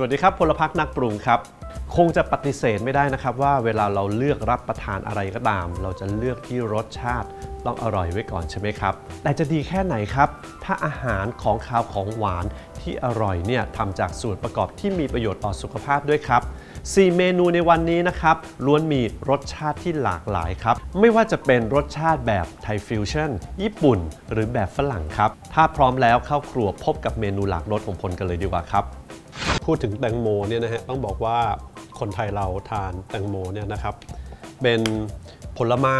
วัสดีครับพลพักนักปรุงครับ คงจะปฏิเสธไม่ได้นะครับ ว่าเวลาเราเลือกรับประทานอะไรก็ตาม เราจะเลือกที่รสชาติต้องอร่อยไว้ก่อนใช่ไหมครับ แต่จะดีแค่ไหนครับ ถ้าอาหารของคาวของหวานที่อร่อยเนี่ยทำจากส่วนประกอบที่มีประโยชน์ต่อสุขภาพด้วยครับ4 เมนูในวันนี้นะครับล้วนมีรสชาติที่หลากหลายครับ ไม่ว่าจะเป็นรสชาติแบบไทยฟิวชั่นญี่ปุ่น หรือแบบฝรั่งครับ ถ้าพร้อมแล้วเข้าครัวพบกับเมนูหลากรสของพลกันเลยดีกว่าครับ พูดถึงแตงโมเนี่ยนะฮะต้องบอกว่าคนไทยเราทานแตงโมเนี่ยนะครับ เป็นผลไม้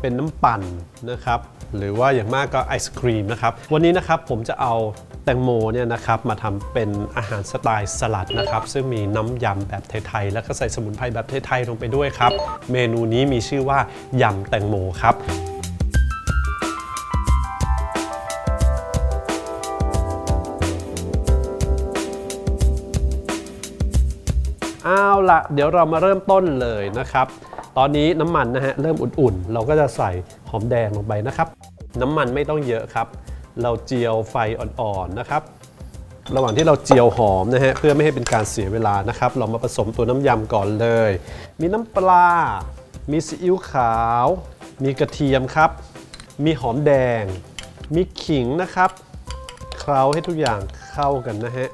เป็นน้ำปั่นนะครับ หรือว่าอย่างมากก็ไอศครีมนะครับ วันนี้นะครับผมจะเอาแตงโมเนี่ยนะครับมาทำเป็นอาหารสไตล์สลัดนะครับ ซึ่งมีน้ำยำแบบไทยๆแล้วก็ใส่สมุนไพรแบบไทยๆลงไปด้วยครับ เมนูนี้มีชื่อว่ายำแตงโมครับ ละเดี๋ยวเรามาเริ่มต้นเลยนะครับ ตอนนี้น้ำมันนะฮะเริ่มอุ่นๆ เราก็จะใส่หอมแดงลงไปนะครับ น้ำมันไม่ต้องเยอะครับ เราเจียวไฟอ่อนๆนะครับ ระหว่างที่เราเจียวหอมนะฮะเพื่อไม่ให้เป็นการเสียเวลานะครับ เรามาผสมตัวน้ำยำก่อนเลย มีน้ำปลา มีซีอิ๊วขาว มีกระเทียมครับ มีหอมแดง มีขิงนะครับ เคล้าให้ทุกอย่างเข้ากันนะฮะ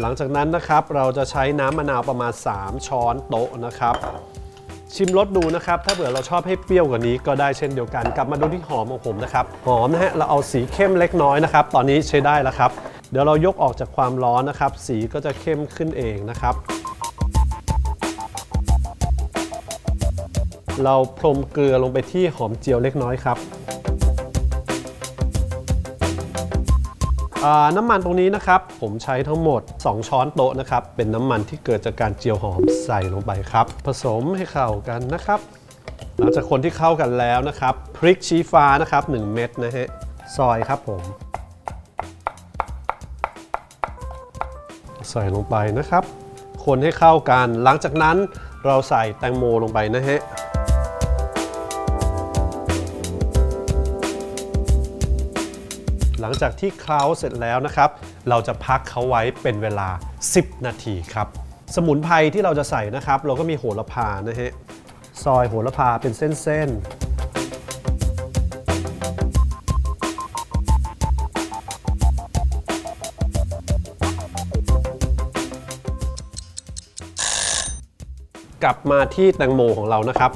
หลังจากนั้นนะครับเราจะใช้น้ำมะนาวประมาณ 3 ช้อนโต๊ะนะครับ ชิมรสดูนะครับ ถ้าเผื่อเราชอบให้เปรี้ยวกว่านี้ก็ได้เช่นเดียวกัน กลับมาดูที่หอมของผมนะครับ หอมนะฮะเราเอาสีเข้มเล็กน้อยนะครับ ตอนนี้ใช้ได้แล้วครับ เดี๋ยวเรายกออกจากความร้อนนะครับ สีก็จะเข้มขึ้นเองนะครับ เราพรมเกลือลงไปที่หอมเจียวเล็กน้อยครับ น้ำมันตรงนี้นะครับ ผมใช้ทั้งหมด 2 ช้อนโต๊ะนะครับ เป็นน้ำมันที่เกิดจากการเจียวหอมใส่ลงไปครับ ผสมให้เข้ากันนะครับ หลังจากคนที่เข้ากันแล้วนะครับ พริกชี้ฟ้านะครับ 1 เม็ดนะฮะ ซอยครับผม ใส่ลงไปนะครับ คนให้เข้ากัน หลังจากนั้นเราใส่แตงโมลงไปนะฮะ ลังจากที่เคล้าเสร็จแล้วนะครับ เราจะพักเขาไว้เป็นเวลา 10 นาทีครับ สมุนไพรที่เราจะใส่นะครับ เราก็มีโหระพานะฮะซอยโหระพาเป็นเส้นๆกลับมาที่แตงโมของเรานะครับ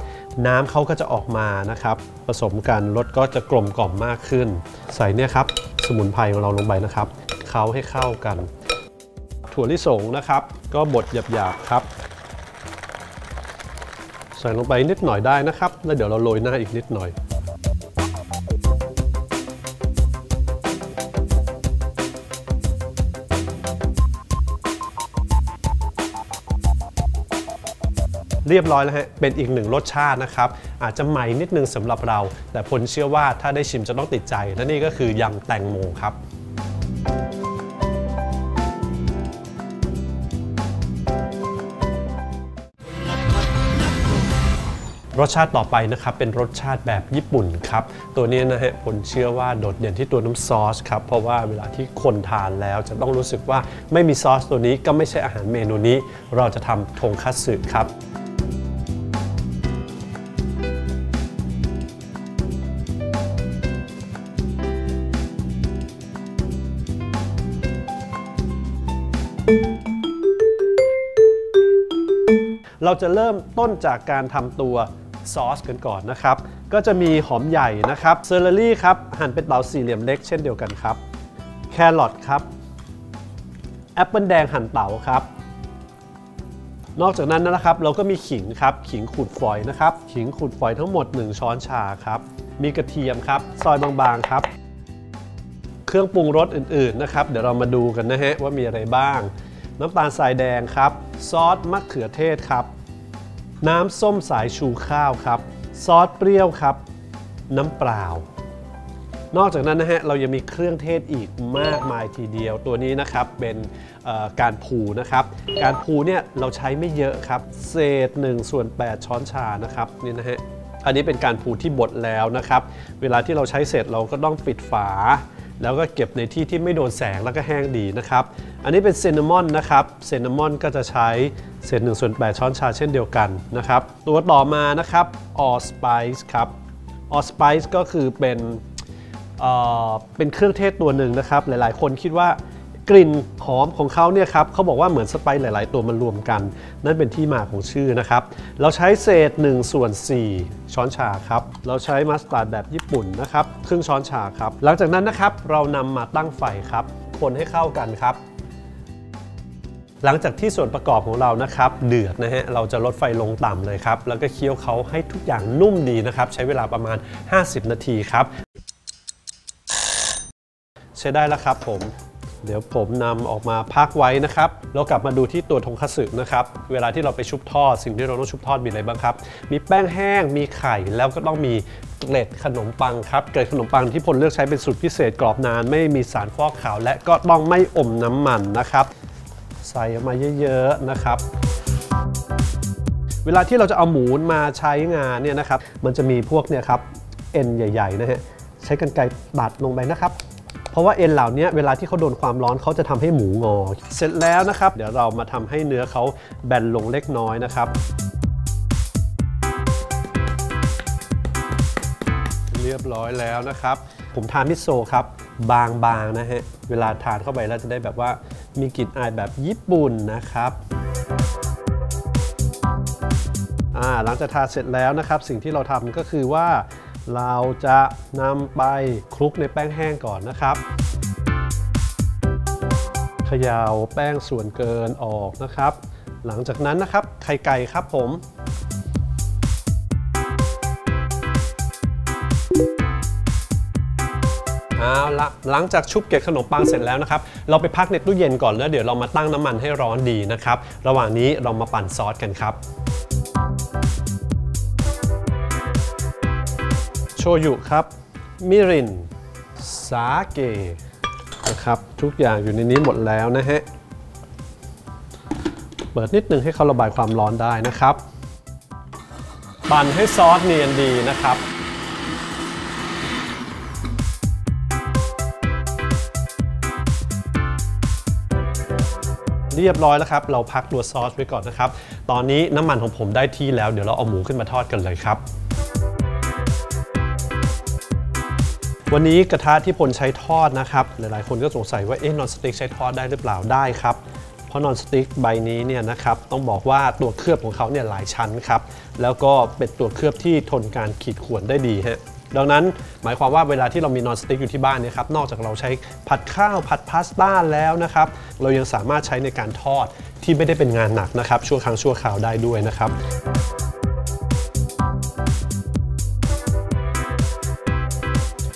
น้ำเขาก็จะออกมานะครับ ผสมกันรสก็จะกลมกล่อมมากขึ้น ใส่เนี่ยครับ สมุนไพรของเราลงไปนะครับเขาให้เข้ากัน ถั่วลิสงนะครับ ก็บดหยาบๆครับ ใส่ลงไปนิดหน่อยได้นะครับ แล้วเดี๋ยวเราโรยหน้าอีกนิดหน่อย เรียบร้อยแล้วฮะเป็นอีกหนึ่งรสชาตินะครับ อาจจะใหม่นิดนึงสำหรับเรา แต่พลเชื่อว่าถ้าได้ชิมจะต้องติดใจ และนี่ก็คือยำแตงโมครับรสชาติต่อไปนะครับเป็นรสชาติแบบญี่ปุ่นครับตัวนี้นะฮะผมเชื่อว่าโดดเด่นที่ตัวน้ำซอสครับเพราะว่าเวลาที่คนทานแล้วจะต้องรู้สึกว่าไม่มีซอสตัวนี้ก็ไม่ใช่อาหารเมนูนี้ เราจะทำทงคัตสึครับ เราจะเริ่มต้นจากการทำตัวซอสกันก่อนนะครับ ก็จะมีหอมใหญ่นะครับเซอร์เรลี่ครับหั่นเป็นเต๋าสี่เหลี่ยมเล็กเช่นเดียวกันครับ แครอทครับแอปเปิลแดงหั่นเต๋าครับ นอกจากนั้นนะครับเราก็มีขิงครับ ขิงขูดฝอยนะครับ ขิงขูดฝอยทั้งหมด 1 ช้อนชาครับ มีกระเทียมครับ ซอยบางๆครับ เครื่องปรุงรสอื่นๆนะครับ เดี๋ยวเรามาดูกันนะฮะว่ามีอะไรบ้าง น้ำตาลทรายแดงครับ ซอสมะเขือเทศครับ น้ำส้มสายชูข้าวครับ ซอสเปรี้ยวครับ น้ำเปล่า นอกจากนั้นนะฮะเรายังมีเครื่องเทศอีกมากมายทีเดียวตัวนี้นะครับเป็นการผูนะครับ การผูเนี่ยเราใช้ไม่เยอะครับ เศษ1ส่วน8 ช้อนชานะครับนี่นะฮะอันนี้เป็นการผูที่บดแล้วนะครับ เวลาที่เราใช้เสร็จเราก็ต้องปิดฝา แล้วก็เก็บในที่ที่ไม่โดนแสงแล้วก็แห้งดีนะครับ อันนี้เป็นเซนนามอนนะครับ เซนนามอนก็จะใช้เศษ1ส่วน8ช้อนชาเช่นเดียวกันนะครับ ตัวต่อมานะครับออสไปซ์ครับออสไปซ์ก็คือเป็นเอ่อเป็นเครื่องเทศตัวหนึ่งนะครับ หลายๆ คนคิดว่า กลิ่นหอมของเขาเนี่ยครับเขาบอกว่าเหมือนสไปซ์หลาย ๆ ตัวมันรวมกัน นั่นเป็นที่มาของชื่อนะครับ เราใช้เศษ1ส่วน4 ช้อนชาครับ เราใช้มัสตาร์ดแบบญี่ปุ่นนะครับครึ่งช้อนชาครับ หลังจากนั้นนะครับเรานำมาตั้งไฟครับ คนให้เข้ากันครับ หลังจากที่ส่วนประกอบของเรานะครับ เดือดนะฮะเราจะลดไฟลงต่ำเลยครับ แล้วก็เคี่ยวเขาให้ทุกอย่างนุ่มดีนะครับ ใช้เวลาประมาณ 50 นาทีครับ ใช้ได้แล้วครับผม เดี๋ยวผมนำออกมาพักไว้นะครับ เรากลับมาดูที่ตัวทงคัตสึนะครับ เวลาที่เราไปชุบทอด สิ่งที่เราต้องชุบทอดมีอะไรบ้างครับ มีแป้งแห้ง มีไข่ แล้วก็ต้องมีเกล็ดขนมปังครับ เกล็ดขนมปังที่พลเลือกใช้เป็นสูตรพิเศษกรอบนาน ไม่มีสารฟอกขาว และก็ต้องไม่อมน้ำมันนะครับ ใส่มาเยอะๆนะครับเวลาที่เราจะเอาหมูมาใช้งานเนี่ยนะครับ มันจะมีพวกเนี่ยครับเอ็นใหญ่ๆนะฮะใช้กรรไกรตัดลงไปนะครับ เพราะว่าเอ็นเหล่านี้เวลาที่เขาโดนความร้อนเขาจะทำให้หมูงอ เสร็จแล้วนะครับ เดี๋ยวเรามาทำให้เนื้อเขาแบนลงเล็กน้อยนะครับเรียบร้อยแล้วนะครับ ผมทานมิโซะครับ บางๆนะฮะ เวลาทานเข้าไปแล้วจะได้แบบว่ามีกลิ่นอายแบบญี่ปุ่นนะครับหลังจากทานเสร็จแล้วนะครับ สิ่งที่เราทำก็คือว่า เราจะนำไปคลุกในแป้งแห้งก่อนนะครับเขย่าแป้งส่วนเกินออกนะครับ หลังจากนั้นนะครับไข่ไก่ครับผมเอาละหลังจากชุบเกล็ดขนมปังเสร็จแล้วนะครับ เราไปพักในตู้เย็นก่อนแล้วเดี๋ยวเรามาตั้งน้ำมันให้ร้อนดีนะครับ ระหว่างนี้เรามาปั่นซอสกันครับ โชยุครับ มิริน สาเกนะครับ ทุกอย่างอยู่ในนี้หมดแล้วนะฮะ เปิดนิดนึงให้เขาระบายความร้อนได้นะครับ ปั่นให้ซอสเนียนดีนะครับเรียบร้อยแล้วครับ เราพักตัวซอสไว้ก่อนนะครับ ตอนนี้น้ำมันของผมได้ที่แล้ว เดี๋ยวเราเอาหมูขึ้นมาทอดกันเลยครับ วันนี้กระทะที่พลใช้ทอดนะครับ หลายๆ คนก็สงสัยว่าเอ๊ะนอนสติ๊กใช้ทอดได้หรือเปล่าได้ครับ เพราะนอนสติ๊กใบนี้เนี่ยนะครับต้องบอกว่าตัวเคลือบของเขาเนี่ยหลายชั้นครับ แล้วก็เป็นตัวเคลือบที่ทนการขีดข่วนได้ดีฮะดังนั้นหมายความว่าเวลาที่เรามีนอนสติ๊กอยู่ที่บ้านเนี่ยครับนอกจากเราใช้ผัดข้าวผัดพาสต้าแล้วนะครับ เรายังสามารถใช้ในการทอดที่ไม่ได้เป็นงานหนักนะครับชั่วครั้งชั่วคราวได้ด้วยนะครับ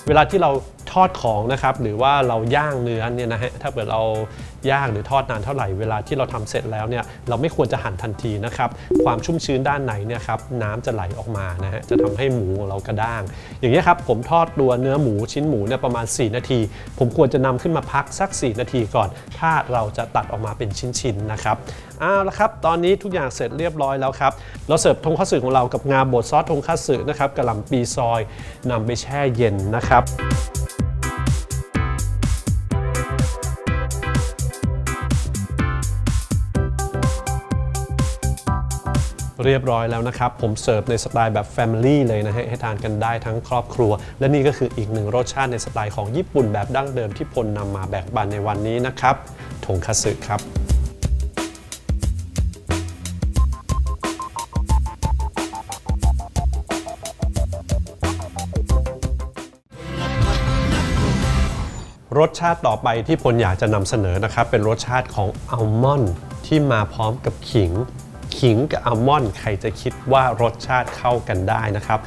เวลาที่เราทอดของนะครับหรือว่าเราย่างเนื้อเนี่ยนะฮะถ้าเกิดเรา ย่างหรือทอดนานเท่าไหร่เวลาที่เราทำเสร็จแล้วเนี่ยเราไม่ควรจะหั่นทันทีนะครับความชุ่มชื้นด้านในเนี่ยครับน้ำจะไหลออกมานะฮะจะทำให้หมูของเรากระด้าง อย่างนี้ครับผมทอดตัวเนื้อหมูชิ้นหมูเนี่ยประมาณ 4 นาที ผมควรจะนำขึ้นมาพักสัก 4 นาทีก่อน ถ้าเราจะตัดออกมาเป็นชิ้นๆนะครับเอาละครับตอนนี้ทุกอย่างเสร็จเรียบร้อยแล้วครับเราเสิร์ฟทงคัตสึของเรากับงาบดซอสทงคัตสึนะครับกระหล่ำปีซอยนำไปแช่เย็นนะครับ เรียบร้อยแล้วนะครับ ผมเสิร์ฟในสไตล์แบบ Family เลยนะฮะให้ทานกันได้ทั้งครอบครัว และนี่ก็คืออีกหนึ่งรสชาติในสไตล์ของญี่ปุ่นแบบดั้งเดิมที่พลนำมาแบ่งปันในวันนี้นะครับทงคัตสึครับรสชาติต่อไปที่พลอยากจะนำเสนอนะครับ เป็นรสชาติของอัลมอนด์ที่มาพร้อมกับขิง ขิงกับอัลมอนด์ใครจะคิดว่ารสชาติเข้ากันได้นะครับ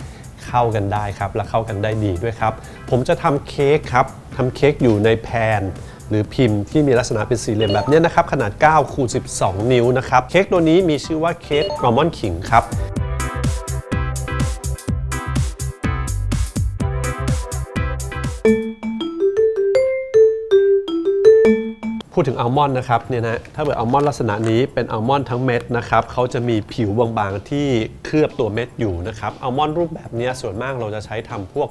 เข้ากันได้ครับ และเข้ากันได้ดีด้วยครับ ผมจะทำเค้กครับทำเค้กอยู่ในแพนหรือพิมพ์ที่มีลักษณะเป็นสี่เหลี่ยมแบบนี้นะครับ ขนาด9คูณ12 นิ้วนะครับ เค้กตัวนี้มีชื่อว่าเค้กอัลมอนด์ขิงครับ พูดถึงอัลมอนด์นะครับเนี่ยนะถ้าเกิดอัลมอนด์ลักษณะนี้เป็นอัลมอนด์ทั้งเม็ดนะครับเขาจะมีผิวบางๆที่เคลือบตัวเม็ดอยู่นะครับอัลมอนด์รูปแบบนี้ส่วนมากเราจะใช้ทำพวก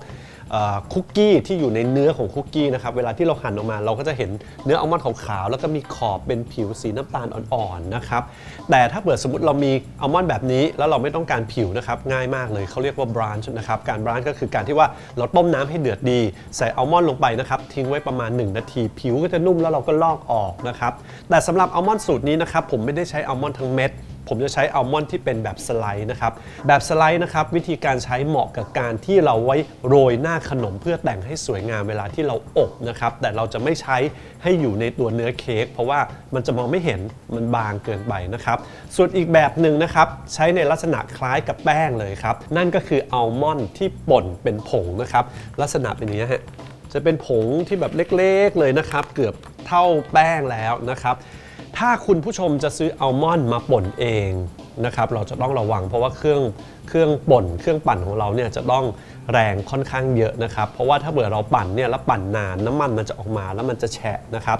คุกกี้ที่อยู่ในเนื้อของคุกกี้นะครับเวลาที่เราหั่นออกมา เราก็จะเห็นเนื้ออัลมอนด์ขาวๆแล้วก็มีขอบเป็นผิวสีน้ำตาลอ่อนๆนะครับแต่ถ้าเกิดสมมติเรามีอัลมอนด์แบบนี้ แล้วเราไม่ต้องการผิวนะครับง่ายมากเลยเขาเรียกว่าบรานช์นะครับการบรานช์ก็คือการที่ว่าเราต้มน้ำให้เดือดดี ใส่อัลมอนด์ลงไปนะครับทิ้งไว้ประมาณ 1 นาที ผิวก็จะนุ่มแล้วเราก็ลอกออกนะครับแต่สำหรับอัลมอนด์สูตรนี้นะครับผมไม่ได้ใช้อัลมอนด์ทั้งเม็ด ผมจะใช้อัลมอนด์ที่เป็นแบบสไลด์นะครับ แบบสไลด์นะครับวิธีการใช้เหมาะกับการที่เราไว้โรยหน้าขนมเพื่อแต่งให้สวยงามเวลาที่เราอบนะครับ แต่เราจะไม่ใช้ให้อยู่ในตัวเนื้อเค้กเพราะว่ามันจะมองไม่เห็นมันบางเกินไปนะครับ ส่วนอีกแบบหนึ่งนะครับใช้ในลักษณะคล้ายกับแป้งเลยครับ นั่นก็คืออัลมอนด์ที่ป่นเป็นผงนะครับ ลักษณะเป็นอย่างนี้ฮะจะเป็นผงที่แบบเล็กๆเลยนะครับ เกือบเท่าแป้งแล้วนะครับ ถ้าคุณผู้ชมจะซื้ออัลมอนด์มาป่นเองนะครับเราจะต้องระวังเพราะว่าเครื่องเครื่องป่น เครื่องปั่นของเราเนี่ยจะต้องแรงค่อนข้างเยอะนะครับ เพราะว่าถ้าเบื่อเราปั่นเนี่ยแล้วปั่นนานน้ำมันมันจะออกมาแล้วมันจะแฉะนะครับ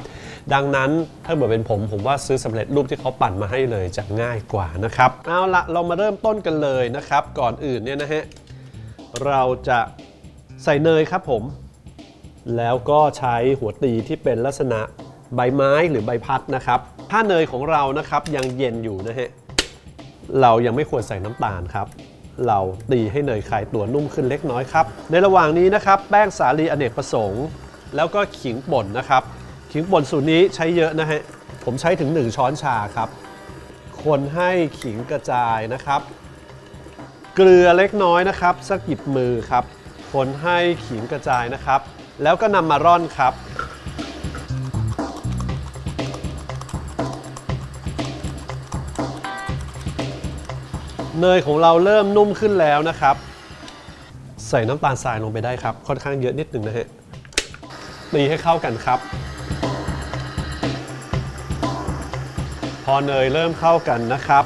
ดังนั้นถ้าเบื่อเป็นผมผมว่าซื้อสำเร็จรูปที่เขาปั่นมาให้เลยจะง่ายกว่านะครับเอาละเรามาเริ่มต้นกันเลยนะครับ ก่อนอื่นเนี่ยนะฮะเราจะใส่เนยครับผม แล้วก็ใช้หัวตีที่เป็นลักษณะใบไม้หรือใบพัดนะครับ ถ้าเนยของเรานะครับยังเย็นอยู่นะฮะเรายังไม่ควรใส่น้ำตาลครับ เราตีให้เนยคลายตัวนุ่มขึ้นเล็กน้อยครับ ในระหว่างนี้นะครับแป้งสาลีอเนกประสงค์ แล้วก็ขิงป่นนะครับ ขิงป่นสูตรนี้ใช้เยอะนะฮะผมใช้ถึง 1 ช้อนชาครับ คนให้ขิงกระจายนะครับ เกลือเล็กน้อยนะครับ สักหยิบมือครับ คนให้ขิงกระจายนะครับ แล้วก็นำมาร่อนครับ เนยของเราเริ่มนุ่มขึ้นแล้วนะครับ ใส่น้ำตาลทรายลงไปได้ครับ ค่อนข้างเยอะนิดหนึ่งนะฮะตีให้เข้ากันครับ พอเนยเริ่มเข้ากันนะครับ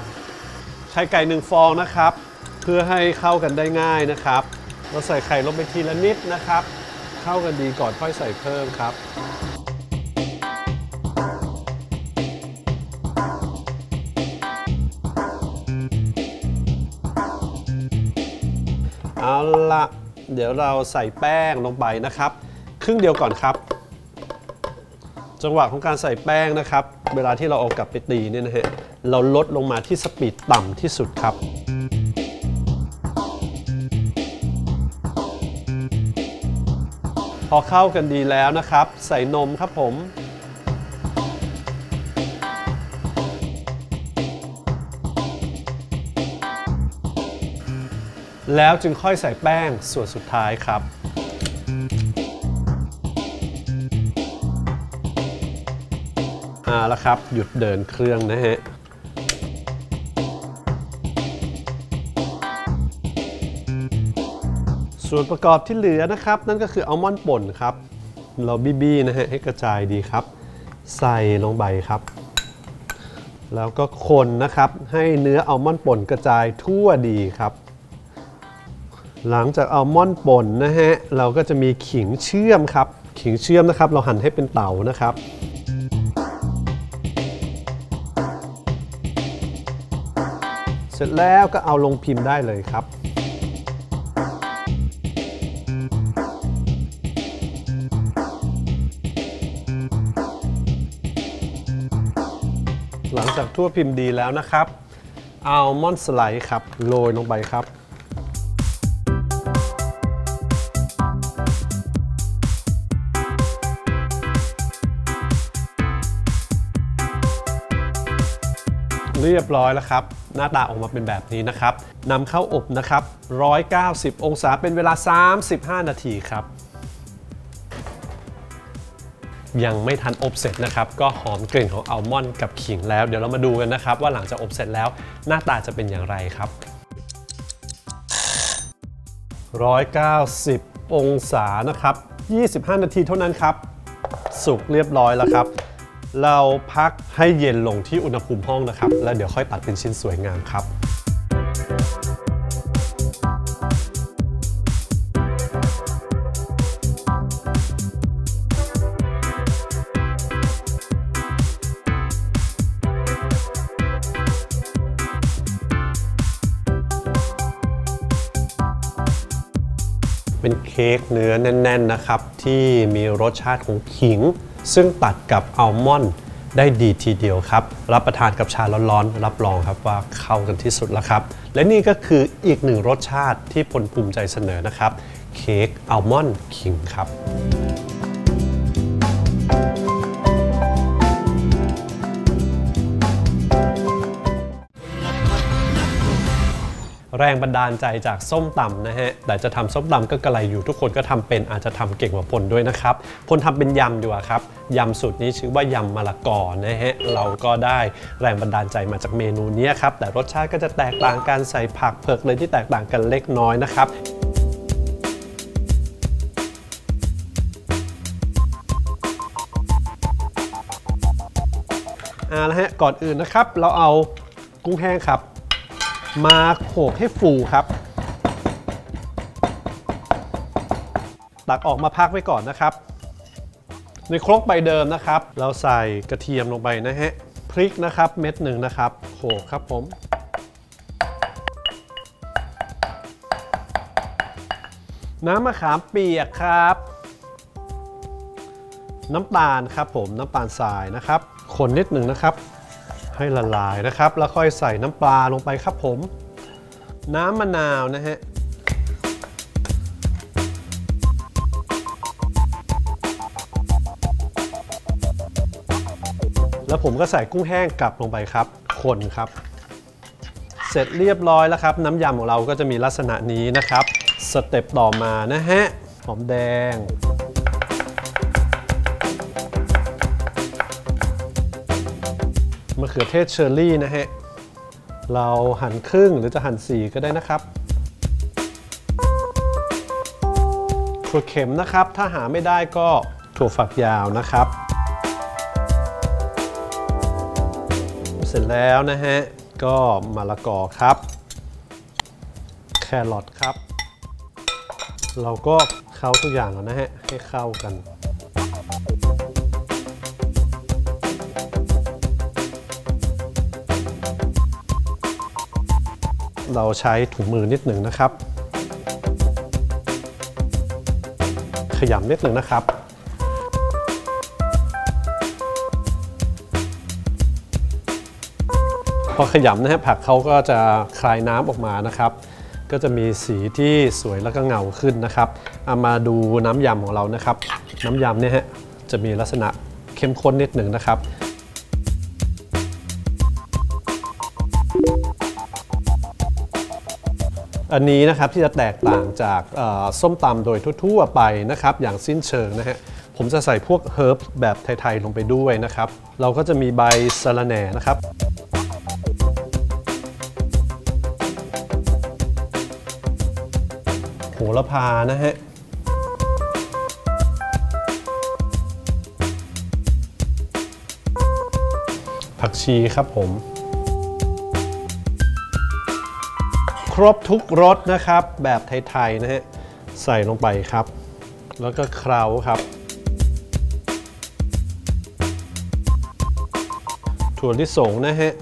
ใช้ไก่หนึ่งฟองนะครับ เพื่อให้เข้ากันได้ง่ายนะครับเราใส่ไข่ลงไปทีละนิดนะครับ เข้ากันดีก่อนค่อยใส่เพิ่มครับ เดี๋ยวเราใส่แป้งลงไปนะครับ ครึ่งเดียวก่อนครับ จังหวะของการใส่แป้งนะครับ เวลาที่เราเอากลับไปตีเนี่ยนะฮะเราลดลงมาที่สปีดต่ำที่สุดครับพอเข้ากันดีแล้วนะครับ ใส่นมครับผม แล้วจึงค่อยใส่แป้งส่วนสุดท้ายครับอาละครับ หยุดเดินเครื่องนะฮะส่วนประกอบที่เหลือนะครับ นั่นก็คืออัลมอนด์ป่นครับ เราบี้ๆนะฮะให้กระจายดีครับ ใส่ลงไปครับ แล้วก็คนนะครับให้เนื้ออัลมอนด์ป่นกระจายทั่วดีครับ หลังจากอัลมอนด์ป่นนะฮะ เราก็จะมีขิงเชื่อมครับ ขิงเชื่อมนะครับ เราหั่นให้เป็นเต๋านะครับ เสร็จแล้วก็เอาลงพิมพ์ได้เลยครับ หลังจากทั่วพิมพ์ดีแล้วนะครับอัลมอนด์สไลด์ครับ โรยลงไปครับ เรียบร้อยแล้วครับ หน้าตาออกมาเป็นแบบนี้นะครับนำเข้าอบนะครับ 190 องศาเป็นเวลา 35 นาทีครับ ยังไม่ทันอบเสร็จนะครับ ก็หอมกลิ่นของอัลมอนด์กับขิงแล้ว เดี๋ยวเรามาดูกันนะครับ ว่าหลังจากอบเสร็จแล้วหน้าตาจะเป็นอย่างไรครับ 190 องศานะครับ 25 นาทีเท่านั้นครับ สุกเรียบร้อยแล้วครับ เราพักให้เย็นลงที่อุณหภูมิห้องนะครับ แล้วเดี๋ยวค่อยตัดเป็นชิ้นสวยงามครับเป็นเค้กเนื้อแน่น ๆ นะครับ ที่มีรสชาติของขิง ซึ่งตัดกับอัลมอนด์ได้ดีทีเดียวครับ รับประทานกับชาร้อนๆ รับรองครับว่าเข้ากันที่สุดแล้วครับ และนี่ก็คืออีกหนึ่งรสชาติที่พลภูมิใจเสนอนะครับ เค้กอัลมอนด์ขิงครับ แรงบันดาลใจจากส้มตำนะฮะ แต่จะทำส้มตำก็กระไรอยู่ทุกคนก็ทำเป็นอาจจะทำเก่งกว่าพลด้วยนะครับ พลทำเป็นยำดีกว่าครับยำสูตรนี้ชื่อว่ายำมะละกอนะฮะ เราก็ได้แรงบันดาลใจมาจากเมนูนี้ครับ แต่รสชาติก็จะแตกต่างกันใส่ผักเผือกเลยที่แตกต่างกันเล็กน้อยนะครับอ่าแล้วฮะก่อนอื่นนะครับ เราเอากุ้งแห้งครับ มาโขลกให้ฟูครับ ตักออกมาพักไว้ก่อนนะครับ ในครกใบเดิมนะครับ เราใส่กระเทียมลงไปนะฮะ พริกนะครับเม็ดหนึ่งนะครับโขลกครับผมน้ำมะขามเปียกครับ น้ำตาลครับผมน้ำตาลทรายนะครับ คนนิดหนึ่งนะครับ ให้ละลายนะครับ แล้วค่อยใส่น้ำปลาลงไปครับผม น้ำมะนาวนะฮะแล้วผมก็ใส่กุ้งแห้งกลับลงไปครับ คนครับ เสร็จเรียบร้อยแล้วครับ น้ำยำของเราก็จะมีลักษณะนี้นะครับ สเต็ปต่อมานะฮะ หอมแดงะเขือเทศเชอร์รี่นะฮะ เราหั่นครึ่งหรือจะหั่นสี่ก็ได้นะครับถั่วเข็มนะครับ ถ้าหาไม่ได้ก็ถั่วฝักยาวนะครับ เสร็จแล้วนะฮะ ก็มะละกอครับ แครอทครับ เราก็เข้าทุกอย่างแล้วนะฮะ ให้เข้ากัน เราใช้ถุงมือนิดหนึ่งนะครับ ขยำนิดหนึ่งนะครับ พอขยำนะฮะผักเขาก็จะคลายน้ำออกมานะครับ ก็จะมีสีที่สวยแล้วก็เงาขึ้นนะครับเอามาดูน้ำยำของเรานะครับ น้ำยำเนี่ยฮะจะมีลักษณะเข้มข้นนิดหนึ่งนะครับ อันนี้นะครับที่จะแตกต่างจากส้มตำโดยทั่ว ๆ ไปนะครับ อย่างสิ้นเชิงนะฮะผมจะใส่พวกเฮิร์บแบบไทย ๆ ลงไปด้วยนะครับ เราก็จะมีใบสะระแหน่นะครับ โหระพานะฮะผักชีครับผม ครบทุกรสนะครับ แบบไทยๆนะฮะใส่ลงไปครับ แล้วก็เคล้าครับ ถั่วลิสงนะฮะ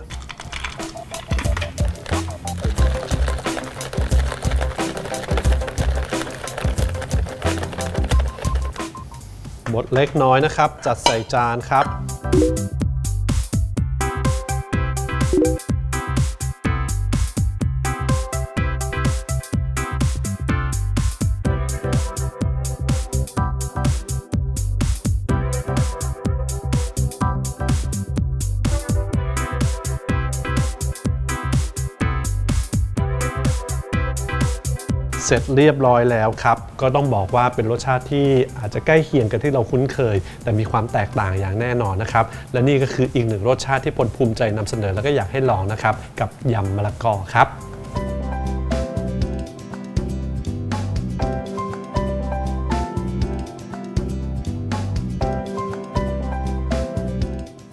บดเล็กน้อยนะครับ จัดใส่จานครับ เสร็จเรียบร้อยแล้วครับ ก็ต้องบอกว่าเป็นรสชาติที่อาจจะใกล้เคียงกับที่เราคุ้นเคย แต่มีความแตกต่างอย่างแน่นอนนะครับ และนี่ก็คืออีกหนึ่งรสชาติที่พลภูมิใจนำเสนอแล้วก็อยากให้ลองนะครับ กับยำมะละกอครับ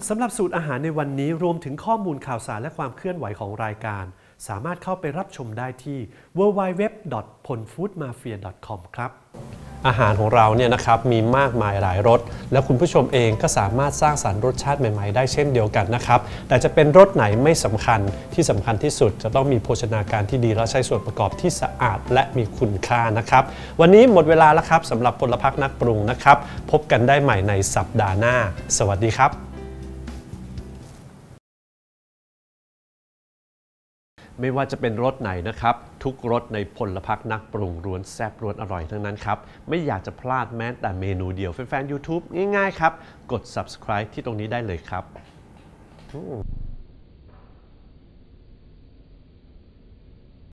สำหรับสูตรอาหารในวันนี้รวมถึงข้อมูลข่าวสารและความเคลื่อนไหวของรายการ สามารถเข้าไปรับชมได้ที่ www.ponfoodmafia.com ครับ อาหารของเราเนี่ยนะครับมีมากมายหลายรส แล้วคุณผู้ชมเองก็สามารถสร้างสรรค์รสชาติใหม่ๆ ได้เช่นเดียวกันนะครับ แต่จะเป็นรสไหนไม่สำคัญที่สำคัญที่สุด จะต้องมีโภชนาการที่ดี และใช้ส่วนประกอบที่สะอาดและมีคุณค่านะครับ วันนี้หมดเวลาแล้วครับสำหรับพลพักนักปรุงนะครับ พบกันได้ใหม่ในสัปดาห์หน้า สวัสดีครับ ไม่ว่าจะเป็นรสไหนนะครับ ทุกรสในพลพักนักปรุงร้วนแซ่บร้วนอร่อยทั้งนั้นครับ ไม่อยากจะพลาดแม้แต่เมนูเดียวแฟนๆ YouTube ง่ายๆ ครับ กด subscribe ที่ตรงนี้ได้เลยครับ